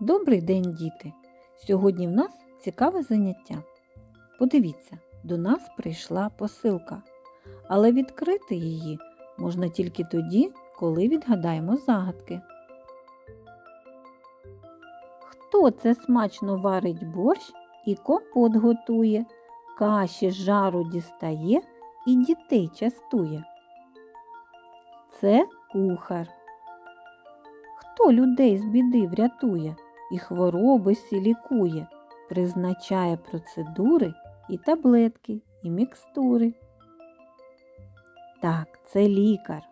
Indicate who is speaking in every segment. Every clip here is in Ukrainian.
Speaker 1: Добрий день, діти! Сьогодні в нас цікаве заняття. Подивіться, до нас прийшла посилка, але відкрити її можна тільки тоді, коли відгадаємо загадки. Хто це смачно варить борщ і компот готує, каші жару дістає і дітей частує? Це кухар. Хто людей з біди врятує і хвороби всі лікує, призначає процедури і таблетки, і мікстури. Так, це лікар.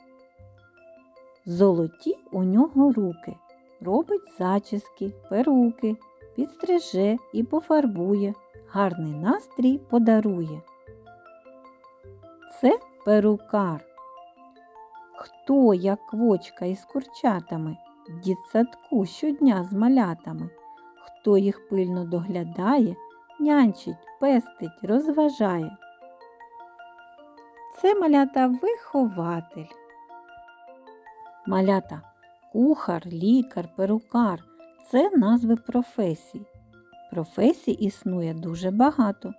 Speaker 1: Золоті у нього руки, робить зачіски, перуки, підстриже і пофарбує, гарний настрій подарує. Це перукар. Хто, як квочка із курчатами, дітсадку щодня з малятами, хто їх пильно доглядає, нянчить, пестить, розважає. Це малята вихователь. Малята кухар, лікар, перукар це назви професій. Професій існує дуже багато.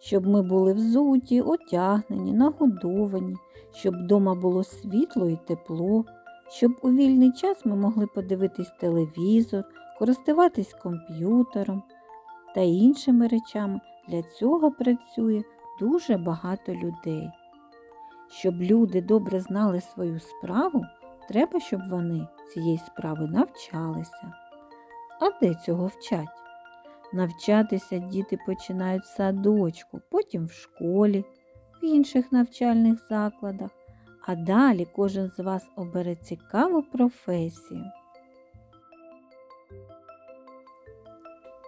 Speaker 1: Щоб ми були взуті, одягнені, нагодовані, щоб вдома було світло і тепло, щоб у вільний час ми могли подивитись телевізор, користуватись комп'ютером та іншими речами. Для цього працює дуже багато людей. Щоб люди добре знали свою справу, треба, щоб вони цієї справи навчалися. А де цього вчать? Навчатися діти починають в садочку, потім в школі, в інших навчальних закладах, а далі кожен з вас обере цікаву професію.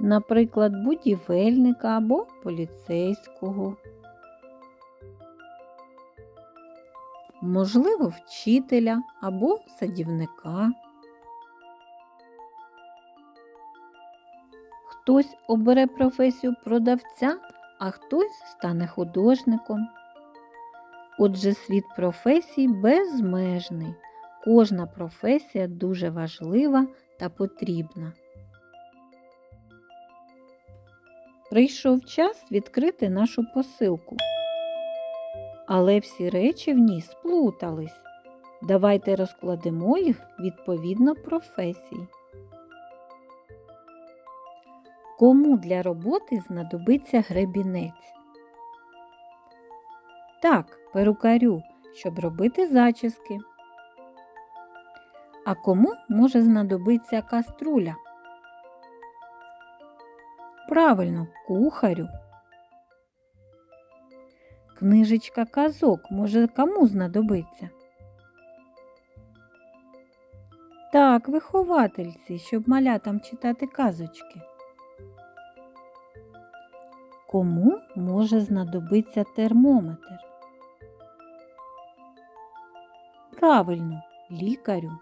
Speaker 1: Наприклад, будівельника або поліцейського. Можливо, вчителя або садівника. Хтось обере професію продавця, а хтось стане художником. Отже, світ професій безмежний. Кожна професія дуже важлива та потрібна. Прийшов час відкрити нашу посилку. Але всі речі в ній сплутались. Давайте розкладемо їх відповідно професії. Кому для роботи знадобиться гребінець? Так, перукарю, щоб робити зачіски. А кому може знадобитися каструля? Правильно, кухарю. Книжечка казок може кому знадобиться? Так, виховательці, щоб малятам читати казочки. Кому може знадобитися термометр? Правильно, лікарю.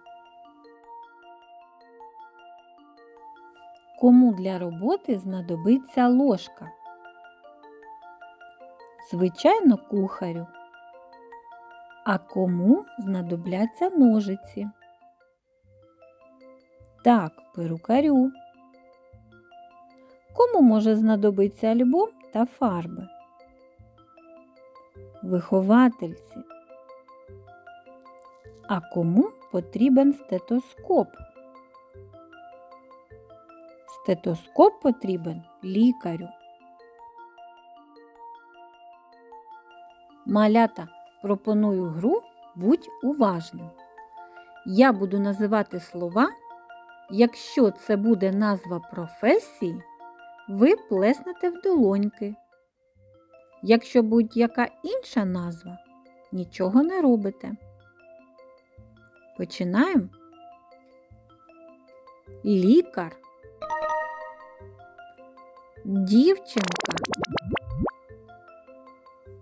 Speaker 1: Кому для роботи знадобиться ложка? Звичайно, кухарю. А кому знадобляться ножиці? Так, перукарю. Кому може знадобитися альбом та фарби? Виховательці. А кому потрібен стетоскоп? Стетоскоп потрібен лікарю. Малята пропоную гру Будь уважним. Я буду називати слова. Якщо це буде назва професії, ви плеснете в долоньки. Якщо будь-яка інша назва, нічого не робите. Починаємо. Лікар. Дівчинка.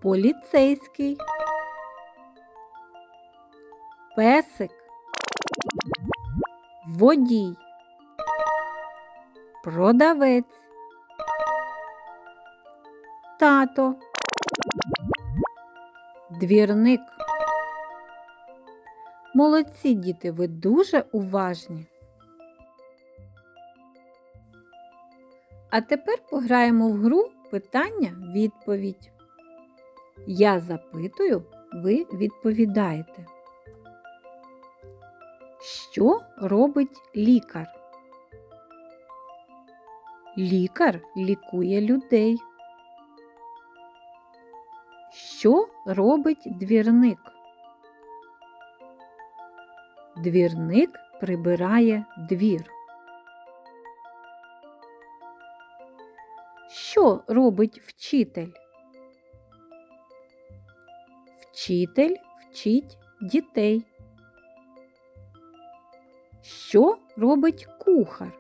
Speaker 1: Поліцейський. Песик. Водій. Продавець. Тато. Двірник. Молодці діти, ви дуже уважні. А тепер пограємо в гру питання-відповідь. Я запитую, ви відповідаєте. Що робить лікар? Лікар лікує людей. Що робить двірник? Двірник прибирає двір. Що робить вчитель? Вчитель вчить дітей. Що робить кухар?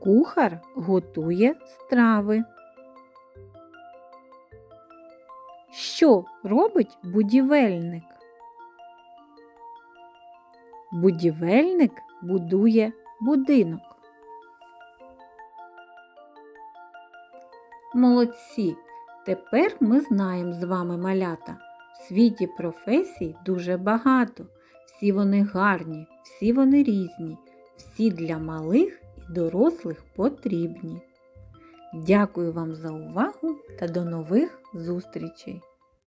Speaker 1: Кухар готує страви. Що робить будівельник? Будівельник будує будинок. Молодці! Тепер ми знаємо з вами малята. В світі професій дуже багато. Всі вони гарні, всі вони різні, всі для малих і дорослих потрібні. Дякую вам за увагу та до нових зустрічей!